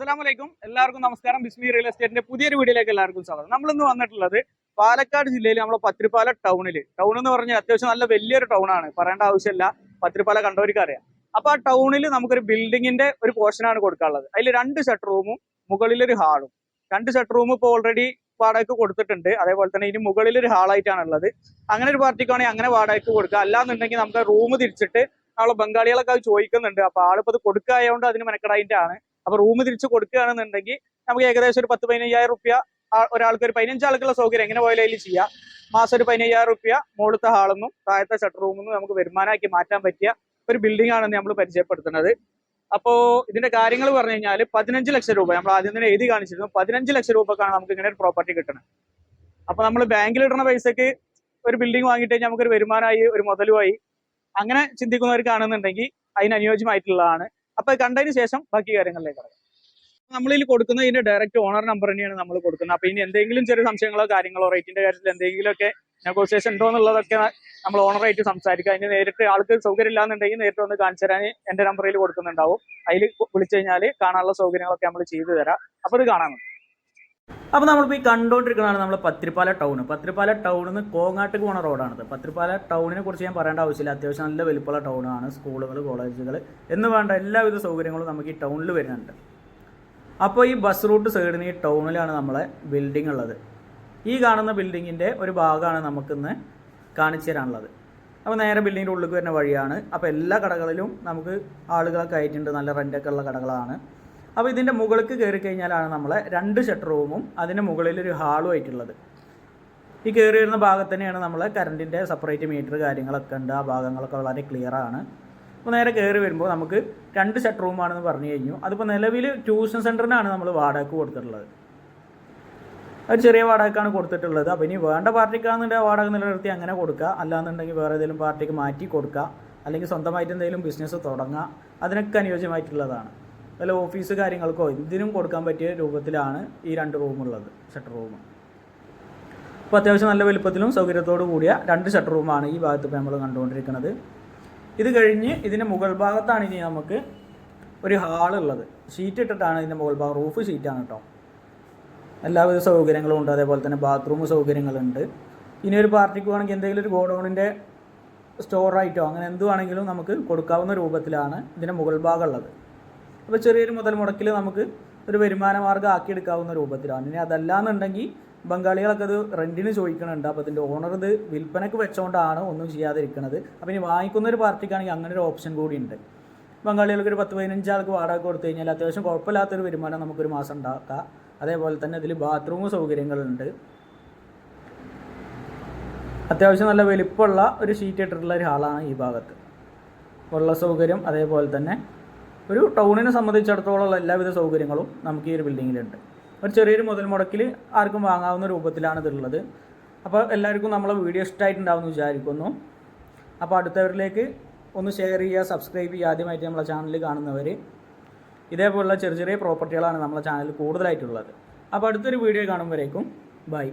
അസ്സലാമലൈക്കും എല്ലാവർക്കും നമസ്കാരം. ബിസ്മി റിയൽ എസ്റ്റേറ്റിന്റെ പുതിയൊരു വീഡിയോയിലേക്ക് എല്ലാവർക്കും സ്വാഗതം. നമ്മൾ ഇന്ന് വന്നിട്ടുള്ളത് പാലക്കാട് ജില്ലയിൽ നമ്മളെ പത്രിപ്പാല ടൗണിൽ ടൗൺ എന്ന് പറഞ്ഞാൽ അത്യാവശ്യം നല്ല വലിയൊരു ടൗൺ ആണ്. പറയേണ്ട ആവശ്യമില്ല. പത്രിപ്പാല കണ്ടവർക്ക് അറിയാം. അപ്പൊ ആ ടൗണിൽ നമുക്കൊരു ബിൽഡിങ്ങിന്റെ ഒരു പോർഷനാണ് കൊടുക്കാനുള്ളത്. അതിൽ രണ്ട് ഷട്ടർ റൂമും മുകളിലൊരു ഹാളും രണ്ട് ഷട്ടർ റൂം ഇപ്പോൾ ഓൾറെഡി വാടകയ്ക്ക് കൊടുത്തിട്ടുണ്ട്. അതേപോലെ തന്നെ ഇനി മുകളിലൊരു ഹാളായിട്ടാണ് ഉള്ളത്. അങ്ങനെ ഒരു പാർട്ടിക്കാണെങ്കിൽ അങ്ങനെ വാടകയ്ക്ക് കൊടുക്കുക. അല്ലാന്നുണ്ടെങ്കിൽ നമുക്ക് റൂം തിരിച്ചിട്ട് ആളെ ബംഗാളികളൊക്കെ അത് ചോദിക്കുന്നുണ്ട്. അപ്പൊ ആളിപ്പോ അത് കൊടുക്കായതുകൊണ്ട് അതിന് മെനക്കെടായിട്ട് ആണ് അപ്പൊ റൂം തിരിച്ച് കൊടുക്കുകയാണെന്നുണ്ടെങ്കിൽ നമുക്ക് ഏകദേശം ഒരു പത്ത് പതിനയ്യായിരം റുപ്യ ഒരാൾക്ക് ഒരു പതിനഞ്ച് ആൾക്കുള്ള സൗകര്യം എങ്ങനെ പോയാലും ചെയ്യാം. മാസം ഒരു പതിനയ്യായിരം റുപ്യ മുകളിലത്തെ ഹാളെന്നും താഴത്തെ ഷട്ടർ റൂമെന്നും നമുക്ക് വരുമാനമാക്കി മാറ്റാൻ പറ്റിയ ഒരു ബിൽഡിംഗ് ആണെന്ന് നമ്മൾ പരിചയപ്പെടുത്തുന്നത്. അപ്പോ ഇതിന്റെ കാര്യങ്ങൾ പറഞ്ഞു കഴിഞ്ഞാൽ പതിനഞ്ച് ലക്ഷം രൂപ നമ്മൾ ആദ്യം തന്നെ എഴുതി കാണിച്ചിരുന്നു. പതിനഞ്ച് ലക്ഷം രൂപക്കാണ് നമുക്ക് ഇങ്ങനെ ഒരു പ്രോപ്പർട്ടി കിട്ടുന്നത് അപ്പൊ നമ്മൾ ബാങ്കിൽ ഇടുന്ന പൈസക്ക് ഒരു ബിൽഡിംഗ് വാങ്ങിയിട്ട് കഴിഞ്ഞാൽ നമുക്കൊരു വരുമാനമായി ഒരു മുതലുമായി അങ്ങനെ ചിന്തിക്കുന്നവർക്കാണെന്നുണ്ടെങ്കിൽ അതിന് അനുയോജ്യമായിട്ടുള്ളതാണ്. അപ്പൊ കണ്ടതിന് ശേഷം ബാക്കി കാര്യങ്ങളിലേക്ക് കടക്കാം. നമ്മളിൽ കൊടുക്കുന്ന ഇതിന്റെ ഡയറക്റ്റ് ഓണർ നമ്പർ തന്നെയാണ് നമ്മൾ കൊടുക്കുന്നത്. അപ്പൊ ഇനി എന്തെങ്കിലും ചെറിയ സംശയങ്ങളോ കാര്യങ്ങളോ റേറ്റിന്റെ കാര്യത്തിൽ എന്തെങ്കിലുമൊക്കെ നെഗോസിയേഷൻ ഉണ്ടോ എന്നുള്ളതൊക്കെ നമ്മൾ ഓണറായിട്ട് സംസാരിക്കുക. അതിന് നേരിട്ട് ആൾക്ക് സൗകര്യം ഇല്ലാന്നുണ്ടെങ്കിൽ നേരിട്ട് വന്ന് കാണിച്ചു തരാൻ എന്റെ നമ്പറിൽ കൊടുക്കുന്നുണ്ടാവും. അതിൽ വിളിച്ചു കഴിഞ്ഞാൽ കാണാനുള്ള സൗകര്യങ്ങളൊക്കെ നമ്മൾ ചെയ്തു തരാം. അപ്പൊ ഇത് കാണാൻ അപ്പോൾ നമ്മളിപ്പോൾ ഈ കണ്ടുകൊണ്ടിരിക്കുന്നതാണ് നമ്മൾ പത്രിപ്പാല ടൗൺ പത്രിപ്പാല ടൗണിൽ നിന്ന് കോങ്ങാട്ട് പോണ റോഡാണിത്. പത്രിപ്പാല ടൗണിനെ കുറിച്ച് ഞാൻ പറയേണ്ട ആവശ്യമില്ല. അത്യാവശ്യം നല്ല വലിപ്പമുള്ള ടൗണാണ് സ്കൂളുകൾ കോളേജുകൾ എന്ന് വേണ്ട എല്ലാവിധ സൗകര്യങ്ങളും നമുക്ക് ഈ ടൗണിൽ വരുന്നുണ്ട്. അപ്പോൾ ഈ ബസ് റൂട്ട് സൈഡിൽ ഈ ടൗണിലാണ് നമ്മളെ ബിൽഡിംഗ് ഉള്ളത്. ഈ കാണുന്ന ബിൽഡിങ്ങിന്റെ ഒരു ഭാഗമാണ് നമുക്കിന്ന് കാണിച്ചു തരാനുള്ളത്. അപ്പോൾ നേരെ ബിൽഡിങ്ങിന്റെ ഉള്ളിലേക്ക് വരുന്ന വഴിയാണ്. അപ്പോൾ എല്ലാ കടകളിലും നമുക്ക് ആളുകളൊക്കെ ആയിട്ടുണ്ട്. നല്ല റെന്റൊക്കെ ഉള്ള കടകളാണ്. അപ്പോൾ ഇതിന്റെ മുകളിലേക്ക് കയറി കഴിഞ്ഞാലാണ് നമ്മൾ രണ്ട് ഷട്ടർ റൂമും അതിന്റെ മുകളിൽ ഒരു ഹാളും ആയിട്ടുള്ളത്. ഈ കയറി വരുന്ന ഭാഗത്ത് തന്നെയാണ് നമ്മൾ കറണ്ടിന്റെ സെപ്പറേറ്റ് മീറ്റർ കാര്യങ്ങളൊക്കെ ഉണ്ട്. ആ ഭാഗങ്ങളൊക്കെ വളരെ ക്ലിയർ ആണ്. അപ്പോൾ നേരെ കയറി വരുമ്പോൾ നമുക്ക് രണ്ട് ഷട്ടർ റൂമാണെന്ന് പറഞ്ഞു കഴിഞ്ഞു. അതിപ്പോൾ നിലവിൽ ട്യൂഷൻ സെന്ററിനാണ് നമ്മൾ വാടകയ്ക്ക് കൊടുത്തിട്ടുള്ളത്. ഒരു ചെറിയ വാടകയ്ക്കാണ് കൊടുത്തിട്ടുള്ളത്. അപ്പോൾ ഇനി വേണ്ട പാർട്ടിക്കാണെന്നുണ്ടെങ്കിൽ വാടക നിലനിർത്തി അങ്ങനെ കൊടുക്കുക. അല്ലാന്നുണ്ടെങ്കിൽ വേറെ ഏതെങ്കിലും പാർട്ടിക്ക് മാറ്റി കൊടുക്കുക. അല്ലെങ്കിൽ സ്വന്തമായിട്ട് എന്തെങ്കിലും ബിസിനസ് തുടങ്ങുക. അതിനൊക്കെ അനുയോജ്യമായിട്ടുള്ളതാണ്. വല്ല ഓഫീസ് കാര്യങ്ങൾക്കോ എന്തിനും കൊടുക്കാൻ പറ്റിയ രൂപത്തിലാണ് ഈ രണ്ട് റൂമുള്ളത് ഷട്ടർ റൂം അപ്പോൾ അത്യാവശ്യം നല്ല വലുപ്പത്തിലും സൗകര്യത്തോടു കൂടിയ രണ്ട് ഷട്ടർ റൂമാണ് ഈ ഭാഗത്ത് ഇപ്പോൾ നമ്മൾ കണ്ടുകൊണ്ടിരിക്കുന്നത്. ഇത് കഴിഞ്ഞ് ഇതിന്റെ മുകൾ ഭാഗത്താണ് ഇനി നമുക്ക് ഒരു ഹാളുള്ളത് ഷീറ്റ് ഇട്ടിട്ടാണ് ഇതിന്റെ മുകൾ ഭാഗം റൂഫ് ഷീറ്റാണ് കേട്ടോ എല്ലാവിധ സൗകര്യങ്ങളും ഉണ്ട് അതേപോലെ തന്നെ ബാത്റൂം സൗകര്യങ്ങളുണ്ട്. ഇനി ഒരു പാർട്ടിക്ക് വേണമെങ്കിൽ എന്തെങ്കിലും ഒരു ഗോഡൗണിന്റെ സ്റ്റോറായിട്ടോ അങ്ങനെ എന്തുവാണെങ്കിലും നമുക്ക് കൊടുക്കാവുന്ന രൂപത്തിലാണ് ഇതിന്റെ മുകൾ ഭാഗം ഉള്ളത്. അപ്പോൾ ചെറിയൊരു മുതൽ മുടക്കിൽ നമുക്ക് ഒരു വരുമാന മാർഗം ആക്കിയെടുക്കാവുന്ന രൂപത്തിലാണ്. ഇനി അതല്ലാന്നുണ്ടെങ്കിൽ ബംഗാളികളൊക്കെ അത് റെന്റിന് ചോദിക്കണുണ്ട്. അപ്പോൾ അതിന്റെ ഓണർ ഇത് വിൽപ്പനയ്ക്ക് വെച്ചുകൊണ്ടാണ് ഒന്നും ചെയ്യാതിരിക്കുന്നത് അപ്പോൾ ഇനി വാങ്ങിക്കുന്ന ഒരു പാർട്ടിക്കാണെങ്കിൽ അങ്ങനെ ഒരു ഓപ്ഷൻ കൂടി ഉണ്ട്. ബംഗാളികൾക്ക് ഒരു പത്ത് പതിനഞ്ച് ആൾക്ക് വാടക കൊടുത്തു കഴിഞ്ഞാൽ അത്യാവശ്യം കുഴപ്പമില്ലാത്തൊരു വരുമാനം നമുക്കൊരു മാസം ഉണ്ടാക്കാം. അതേപോലെ തന്നെ ഇതിൽ ബാത്റൂം സൗകര്യങ്ങളുണ്ട്. അത്യാവശ്യം നല്ല വലിപ്പമുള്ള ഒരു ഷീറ്റ് ഇട്ടിട്ടുള്ള ഒരു ഹാളാണ് ഈ ഭാഗത്ത്. വെള്ള സൗകര്യം അതേപോലെ തന്നെ ഒരു ടൗണിനെ സംബന്ധിച്ചിടത്തോളം എല്ലാവിധ സൗകര്യങ്ങളും നമുക്ക് ഈ ഒരു ബിൽഡിങ്ങിലുണ്ട്. ഒരു ചെറിയൊരു മുതൽ മുടക്കിൽ ആർക്കും വാങ്ങാവുന്ന രൂപത്തിലാണ് ഇതുള്ളത്. അപ്പോൾ എല്ലാവർക്കും നമ്മളെ വീഡിയോ ഇഷ്ടമായിട്ടുണ്ടാവുമെന്ന് വിചാരിക്കുന്നു. അപ്പോൾ അടുത്തവരിലേക്ക് ഒന്ന് ഷെയർ ചെയ്യുക സബ്സ്ക്രൈബ് ചെയ്യുക ആദ്യമായിട്ട് നമ്മളെ ചാനൽ കാണുന്നവർ ഇതേപോലുള്ള ചെറിയ ചെറിയ പ്രോപ്പർട്ടികളാണ് നമ്മളെ ചാനലിൽ കൂടുതലായിട്ടുള്ളത്. അപ്പോൾ അടുത്തൊരു വീഡിയോ കാണുമ്പോഴേക്കും ബൈ